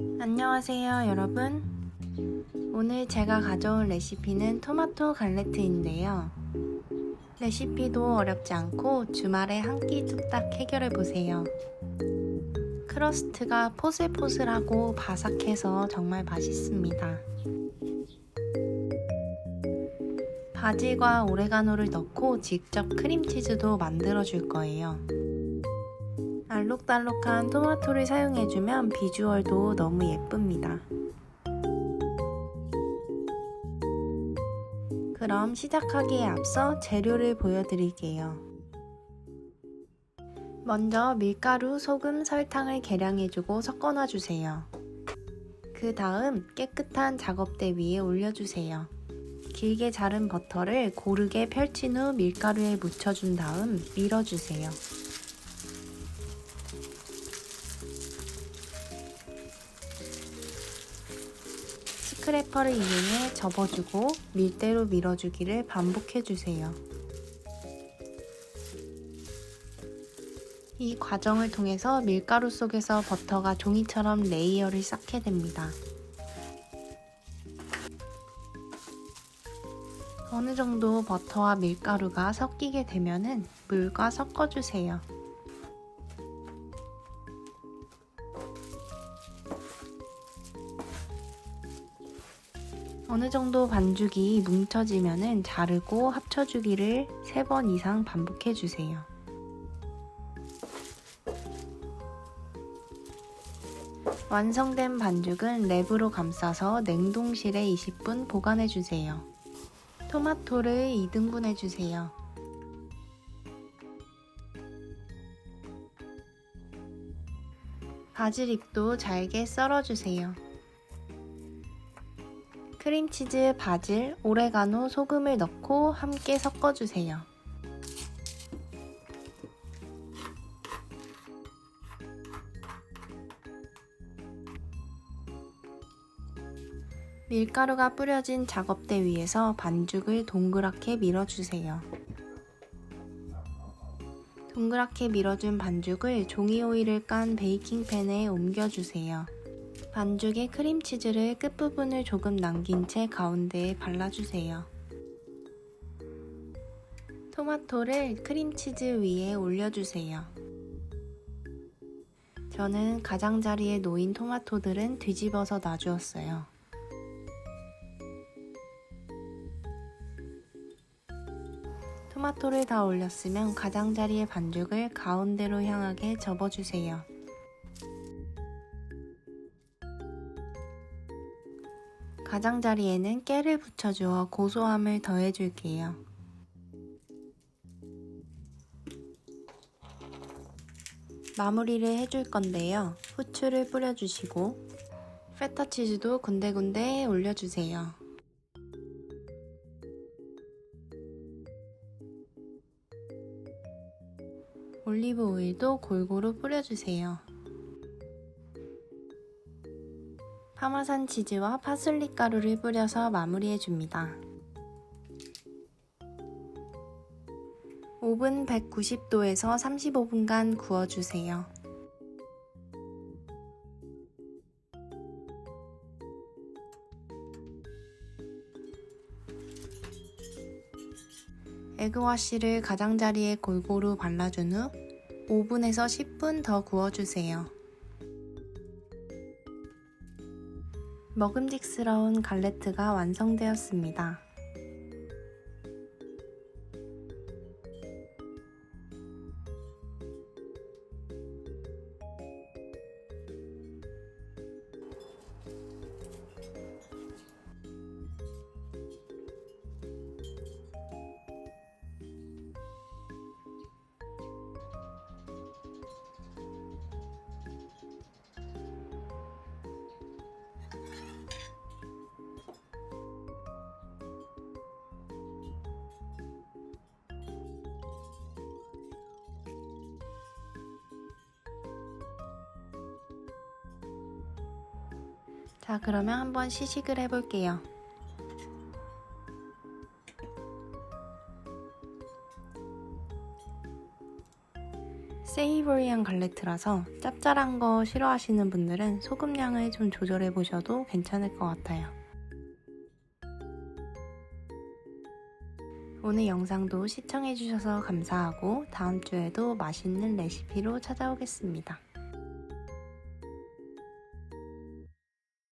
안녕하세요, 여러분. 오늘 제가 가져온 레시피는 토마토 갈레트인데요. 레시피도 어렵지 않고 주말에 한 끼 뚝딱 해결해 보세요. 크러스트가 포슬포슬하고 바삭해서 정말 맛있습니다. 바질과 오레가노를 넣고 직접 크림치즈도 만들어 줄 거예요. 알록달록한 토마토를 사용해주면 비주얼도 너무 예쁩니다. 그럼 시작하기에 앞서 재료를 보여드릴게요. 먼저 밀가루, 소금, 설탕을 계량해주고 섞어놔주세요. 그 다음 깨끗한 작업대 위에 올려주세요. 길게 자른 버터를 고르게 펼친 후 밀가루에 묻혀준 다음 밀어주세요. 스크래퍼를 이용해 접어주고 밀대로 밀어주기를 반복해주세요. 이 과정을 통해서 밀가루 속에서 버터가 종이처럼 레이어를 쌓게 됩니다. 어느 정도 버터와 밀가루가 섞이게 되면은 물과 섞어주세요. 어느 정도 반죽이 뭉쳐지면은 자르고 합쳐주기를 3번 이상 반복해주세요. 완성된 반죽은 랩으로 감싸서 냉동실에 20분 보관해주세요. 토마토를 2등분 해주세요. 바질잎도 잘게 썰어주세요. 크림치즈, 바질, 오레가노, 소금을 넣고 함께 섞어주세요. 밀가루가 뿌려진 작업대 위에서 반죽을 동그랗게 밀어주세요. 동그랗게 밀어준 반죽을 종이 오일을 깐 베이킹팬에 옮겨주세요. 반죽에 크림치즈를 끝부분을 조금 남긴 채 가운데에 발라주세요. 토마토를 크림치즈 위에 올려주세요. 저는 가장자리에 놓인 토마토들은 뒤집어서 놔주었어요. 토마토를 다 올렸으면 가장자리의 반죽을 가운데로 향하게 접어주세요. 가장자리에는 깨를 붙여주어 고소함을 더해줄게요. 마무리를 해줄 건데요. 후추를 뿌려주시고 페타 치즈도 군데군데 올려주세요. 올리브 오일도 골고루 뿌려주세요. 파마산 치즈와 파슬리 가루를 뿌려서 마무리해 줍니다. 오븐 190도에서 35분간 구워주세요. 에그워시를 가장자리에 골고루 발라준 후 5분에서 10분 더 구워주세요. 먹음직스러운 갈레트가 완성되었습니다. 자, 그러면 한번 시식을 해볼게요. 세이버리한 갈레트라서 짭짤한 거 싫어하시는 분들은 소금량을 좀 조절해 보셔도 괜찮을 것 같아요. 오늘 영상도 시청해주셔서 감사하고 다음 주에도 맛있는 레시피로 찾아오겠습니다.